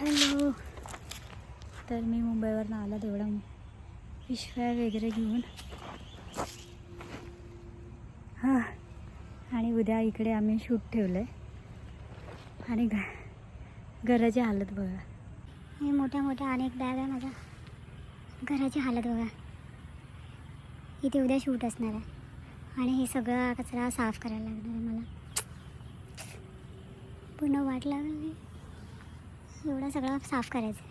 Hello. तर मी मुंबईवरनं आला तेवढा पिशव्या वगैरे घेऊन. हां. आणि उद्या इकडे आम्ही शूट ठेवलं आहे आणि घ घराची हालत बघा. हे मोठ्या मोठ्या अनेक बॅग आहे माझ्या. घराची हालत बघा. इथे उद्या शूट असणार आहे. आणि हे सगळा कचरा साफ करायला लागणार आहे मला. पूर्ण वाट लागली. एवढा सगळं साफ करायचं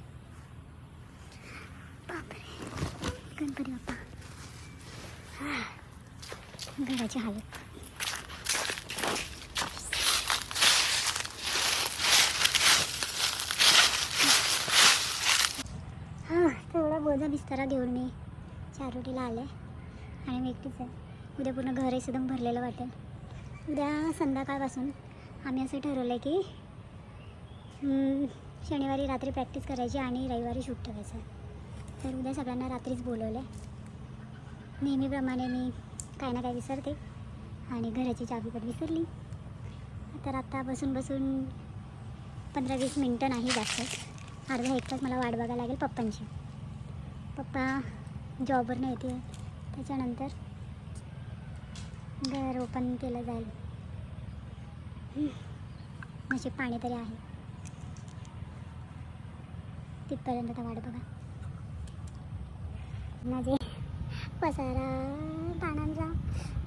बापरे. गणपती बाप्पा. घराची हालत. हां तेवढा बोजा बिस्तारा घेऊन मी चारोटीला आले. आणि मी एकटीच आहे. उद्या पूर्ण घर एकदम भरलेलं वाटेल. उद्या संध्याकाळपासून आम्ही असं ठरवलं आहे की शनिवारी रात्री प्रॅक्टिस करायची आणि रविवारी शूट ठेवायचं तर उद्या सगळ्यांना रात्रीच बोलवलं आहे नेहमीप्रमाणे मी काय ना काय विसरते आणि घराची चाबी पण विसरली. तर आत्ता बसून बसून पंधरा वीस मिनटं नाही जास्त. अर्धा एक तास मला वाट बघायला लागेल पप्पांची. पप्पा जॉबवरनं येते त्याच्यानंतर घर ओपन केलं जाईल. नशीब पाणी तरी आहे. तिथपर्यंत आता वाट बघा. माझे पसारा पानांचा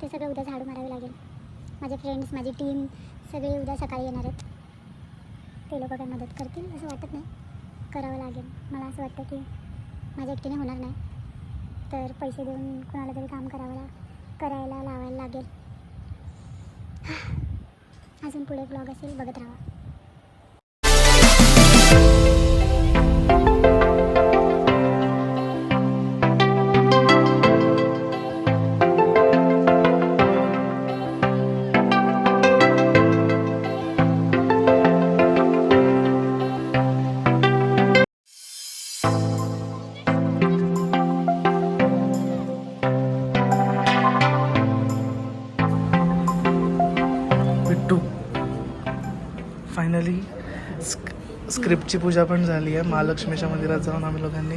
ते सगळं उद्या झाडू मारावे लागेल. माझे फ्रेंड्स माझी टीम सगळे उद्या सकाळी येणार आहेत. ते लोक काय मदत करतील असं वाटत नाही. करावं लागेल. मला असं वाटतं की माझ्या एकटीने होणार नाही. तर पैसे देऊन कोणाला तरी काम करावं ला करायला लावायला लागेल. अजून पुढे ब्लॉग असेल बघत राहा. फायनली स्क्रिप्टची पूजा पण झाली आहे. महालक्ष्मीच्या मंदिरात जाऊन आम्ही लोकांनी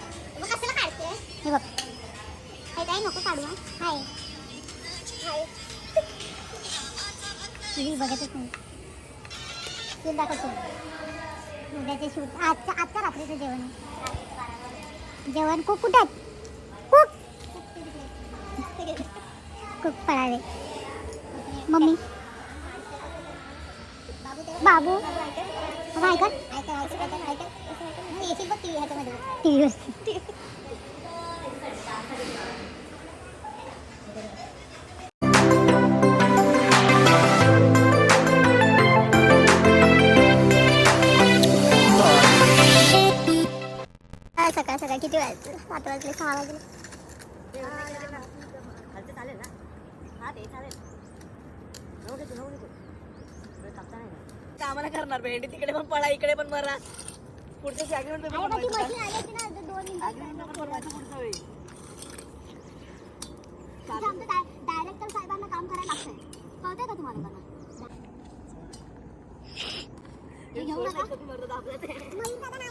टीव्ही बघतच नाही. तू दाखवतो. उद्याचे शूट. आजच्या आजच्या रात्रीचं जेवण आहे. जेवण कुक कुठे कुक! कुक पळावे मम्मी? बाबू? बाबा ऐकत टी व्ही सकाळ सकाळ किती वाजले? सात वाजले सहा वाजले. कामाला करणार भेंडी तिकडे पण पळा इकडे पण मरा. पुढच्या ती ना मिनिटात डायरेक्टर साहेबांना काम करायला लागतंय. कळतंय का तुम्हाला मला? हे घेऊ नका.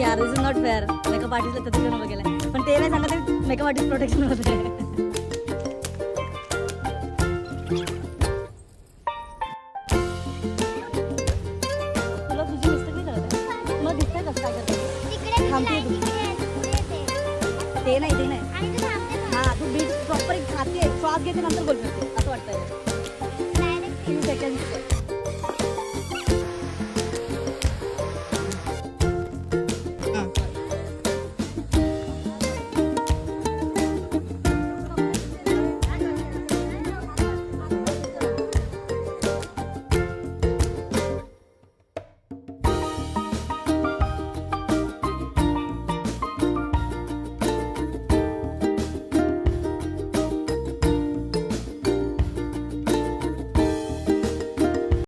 नाही यार इज नॉट फेअर मेकअप आर्टिस्टला कधी जन्म गेलाय पण ते नाही सांगत मेकअप आर्टिस्ट प्रोटेक्शन होते ते. नाही ते नाही. हा तू प्रॉपर खाते श्वास घेते नंतर बोलू शकते असं वाटतं